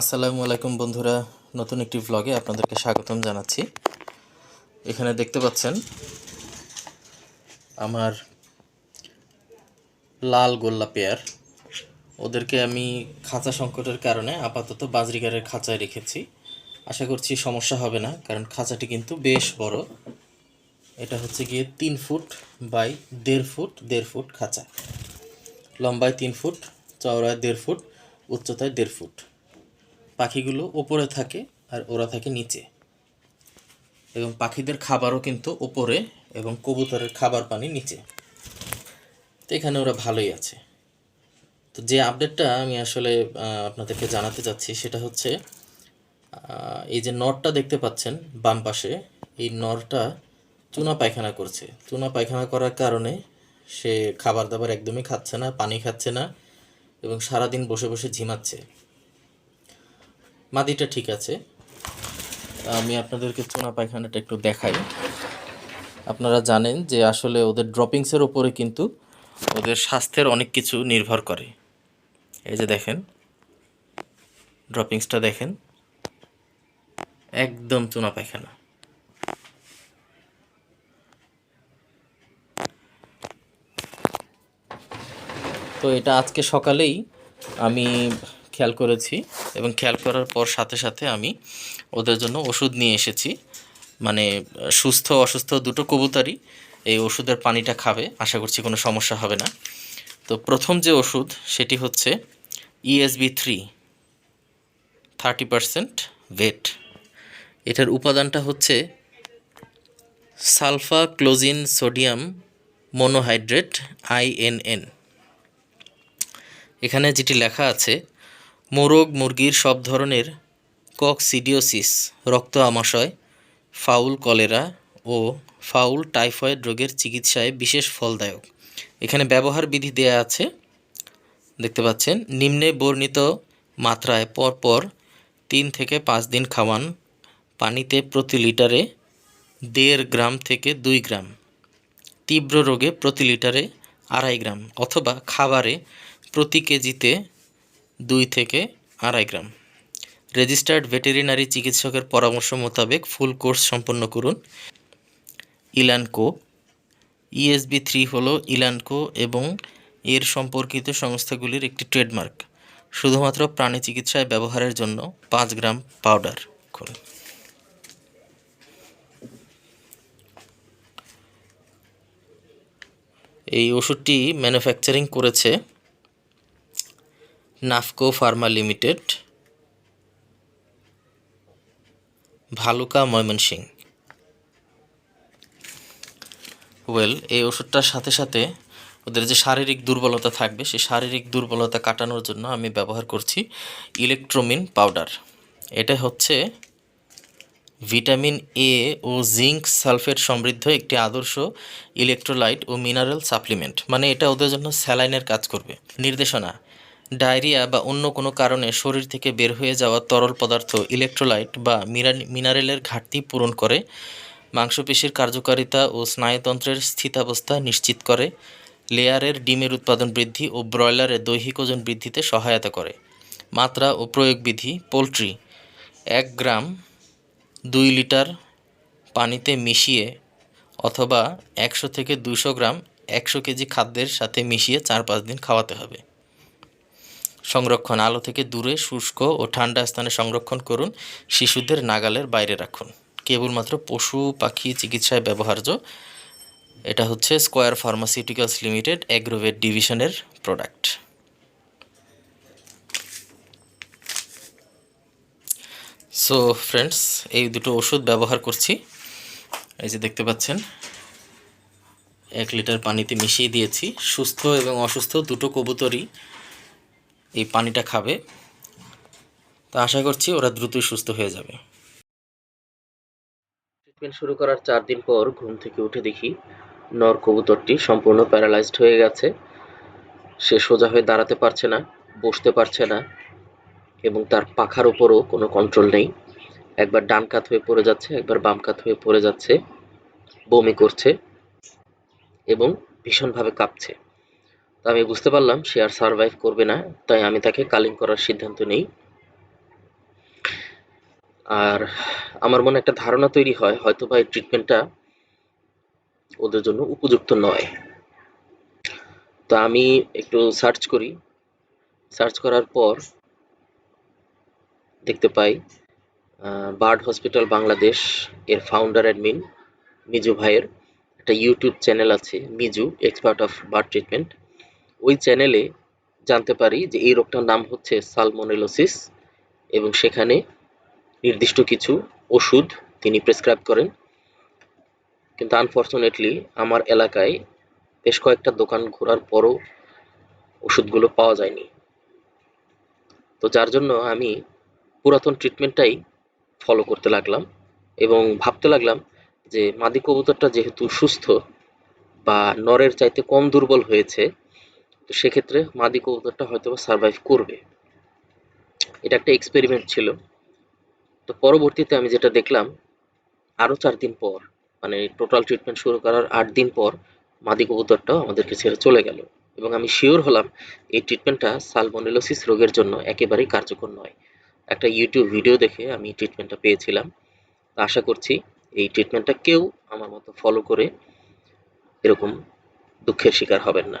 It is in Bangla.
আসসালামু আলাইকুম বন্ধুরা, নতুন একটি ভ্লগে আপনাদেরকে স্বাগতম জানাচ্ছি। এখানে দেখতে পাচ্ছেন, আমার লাল গোল্লা পেয়ার। ওদেরকে আমি খাঁচা সংকটের কারণে আপাতত বাজরিগারের খাঁচায় রেখেছি। আশা করছি সমস্যা হবে না, কারণ খাঁচাটি কিন্তু বেশ বড়। এটা হচ্ছে গিয়ে তিন ফুট বাই দেড় ফুট দেড় ফুট খাঁচা। লম্বায় তিন ফুট, চওড়ায় দেড় ফুট, উচ্চতায় দেড় ফুট। পাখিগুলো ওপরে থাকে আর ওরা থাকে নিচে। এবং পাখিদের খাবারও কিন্তু ওপরে এবং কবুতরের খাবার পানি নিচে। তো এখানে ওরা ভালোই আছে। তো যে আপডেটটা আমি আসলে আপনাদেরকে জানাতে চাচ্ছি সেটা হচ্ছে এই যে নরটা দেখতে পাচ্ছেন বাম পাশে, এই নরটা চুনা পায়খানা করছে। চুনা পায়খানা করার কারণে সে খাবার দাবার একদমই খাচ্ছে না, পানি খাচ্ছে না এবং সারাদিন বসে বসে ঝিমাচ্ছে। মাদিটা ঠিক আছে। আমি আপনাদেরকে চুনা পায়খানাটা একটু দেখাই। আপনারা জানেন যে আসলে ওদের ড্রপিংসের ওপরে কিন্তু ওদের স্বাস্থ্যের অনেক কিছু নির্ভর করে। এই যে দেখেন ড্রপিংসটা দেখেন, একদম চুনা পায়খানা। তো এটা আজকে সকালেই আমি খেয়াল করেছি এবং খেয়াল করার পর সাথে সাথে আমি ওদের জন্য ওষুধ নিয়ে এসেছি। মানে সুস্থ, অসুস্থ দুটো কবুতারই এই ওষুধের পানিটা খাবে, আশা করছি কোনো সমস্যা হবে না। তো প্রথম যে ওষুধ, সেটি হচ্ছে ESB three thirty percent vet এটার উপাদানটা হচ্ছে sulfaclozine sodium monohydrate INN এখানে যেটি লেখা আছে মোরগ, মুরগির সব ধরনের ককসিডিওসিস, রক্ত আমাশয়, ফাউল কলেরা ও ফাউল টাইফয়েড রোগের চিকিৎসায় বিশেষ ফলদায়ক। এখানে ব্যবহার বিধি দেয়া আছে। দেখতে পাচ্ছেন, নিম্নে বর্ণিত মাত্রায় পরপর তিন থেকে পাঁচ দিন খাওয়ান। পানিতে প্রতি লিটারে দেড় গ্রাম থেকে দুই গ্রাম। তীব্র রোগে প্রতি লিটারে আড়াই গ্রাম অথবা খাবারে প্রতি কেজিতে দুই থেকে আড়াই গ্রাম। রেজিস্টার্ড ভেটেরিনারি চিকিৎসকের পরামর্শ মোতাবেক ফুল কোর্স সম্পন্ন করুন। ইলানকো ইএসবি থ্রি হল ইলানকো এবং এর সম্পর্কিত সংস্থাগুলির একটি ট্রেডমার্ক। শুধুমাত্র প্রাণী চিকিৎসায় ব্যবহারের জন্য পাঁচ গ্রাম পাউডার করুন। এই ওষুধটি ম্যানুফ্যাকচারিং করেছে Nafco pharma limited, Bhaluka Mymensingh well এই ওষুধটার সাথে সাথে ওদের যে শারীরিক দুর্বলতা থাকবে, সেই শারীরিক দুর্বলতা কাটানোর জন্য আমি ব্যবহার করছি ইলেকট্রোমিন পাউডার এটা হচ্ছে ভিটামিন এ ও জিঙ্ক সালফেট সমৃদ্ধ একটি আদর্শ ইলেকট্রোলাইট ও মিনারেল সাপ্লিমেন্ট মানে এটা ওদের জন্য স্যালাইনের কাজ করবে। নির্দেশনা ডায়রিয়া বা অন্য কোনো কারণে শরীর থেকে বের হয়ে যাওয়া তরল পদার্থ ইলেকট্রোলাইট বা মিনারেলের ঘাটতি পূরণ করে, মাংসপেশির কার্যকারিতা ও স্নায়ুতন্ত্রের স্থিতাবস্থা নিশ্চিত করে, লেয়ারের ডিমের উৎপাদন বৃদ্ধি ও ব্রয়লারের দৈহিক ওজন বৃদ্ধিতে সহায়তা করে। মাত্রা ও প্রয়োগ বিধি পোলট্রি, এক গ্রাম দুই লিটার পানিতে মিশিয়ে অথবা একশো থেকে দুশো গ্রাম একশো কেজি খাদ্যের সাথে মিশিয়ে চার পাঁচ দিন খাওয়াতে হবে। সংরক্ষণ আলো থেকে দূরে, শুষ্ক ও ঠান্ডা স্থানে সংরক্ষণ করুন। শিশুদের নাগালের বাইরে রাখুন। কেবলমাত্র পশু, পাখি চিকিৎসায় ব্যবহার্য। এটা হচ্ছে স্কোয়ার ফার্মাসিউটিক্যালস লিমিটেড অ্যাগ্রোভেট ডিভিশনের প্রোডাক্ট সো ফ্রেন্ডস এই দুটো ওষুধ ব্যবহার করছি। এই যে দেখতে পাচ্ছেন, এক লিটার পানিতে মিশিয়ে দিয়েছি। সুস্থ এবং অসুস্থ দুটো কবুতরই এই পানিটা খাবে। তো আশা করছি ওরা দ্রুতই সুস্থ হয়ে যাবে। ট্রিটমেন্ট শুরু করার চার দিন পর ঘুম থেকে উঠে দেখি নর কবুতরটি সম্পূর্ণ প্যারালাইজড হয়ে গেছে। সে সোজা হয়ে দাঁড়াতে পারছে না, বসতে পারছে না এবং তার পাখার ওপরও কোনো কন্ট্রোল নেই। একবার ডান কাত হয়ে পড়ে যাচ্ছে, একবার বাম কাত হয়ে পড়ে যাচ্ছে, বমি করছে এবং ভীষণভাবে কাঁপছে। তো আমি বুঝতে পারলাম সে আর সার্ভাইভ করবে না, তাই আমি তাকে কালিং করার সিদ্ধান্ত নেই। আর আমার মনে একটা ধারণা তৈরি হয় হয়তো বা এই ট্রিটমেন্টটা ওদের জন্য উপযুক্ত নয়। তো আমি একটু সার্চ করি। সার্চ করার পর দেখতে পাই বার্ড হসপিটাল বাংলাদেশ এর ফাউন্ডার অ্যাডমিন মিজু ভাইয়ের একটা ইউটিউব চ্যানেল আছে, Miju expert of bird treatment ওই চ্যানেলে জানতে পারি যে এই রোগটার নাম হচ্ছে সালমোনেলোসিস এবং সেখানে নির্দিষ্ট কিছু ওষুধ তিনি প্রেসক্রাইব করেন। কিন্তু আনফর্চুনেটলি আমার এলাকায় বেশ কয়েকটা দোকান ঘোরার পরও ওষুধগুলো পাওয়া যায়নি। তো যার জন্য আমি পুরাতন ট্রিটমেন্টটাই ফলো করতে লাগলাম এবং ভাবতে লাগলাম যে মাদি কবুতরটা যেহেতু সুস্থ বা নরের চাইতে কম দুর্বল হয়েছে সেক্ষেত্রে মাদি কবুতরটা হয়তো সার্ভাইভ করবে। এটা একটা এক্সপেরিমেন্ট ছিল। তো পরবর্তীতে আমি যেটা দেখলাম আরও চার দিন পর মানে টোটাল ট্রিটমেন্ট শুরু করার আট দিন পর, মাদি কবুতরটাও আমাদেরকে ছেড়ে চলে গেল। এবং আমি শিওর হলাম, এই ট্রিটমেন্টটা সালমোনেলোসিস রোগের জন্য একেবারেই কার্যকর নয়। একটা ইউটিউব ভিডিও দেখে আমি ট্রিটমেন্টটা পেয়েছিলাম। আশা করছি, এই ট্রিটমেন্টটা কেউ আমার মতো ফলো করে এরকম দুঃখের শিকার হবেন না।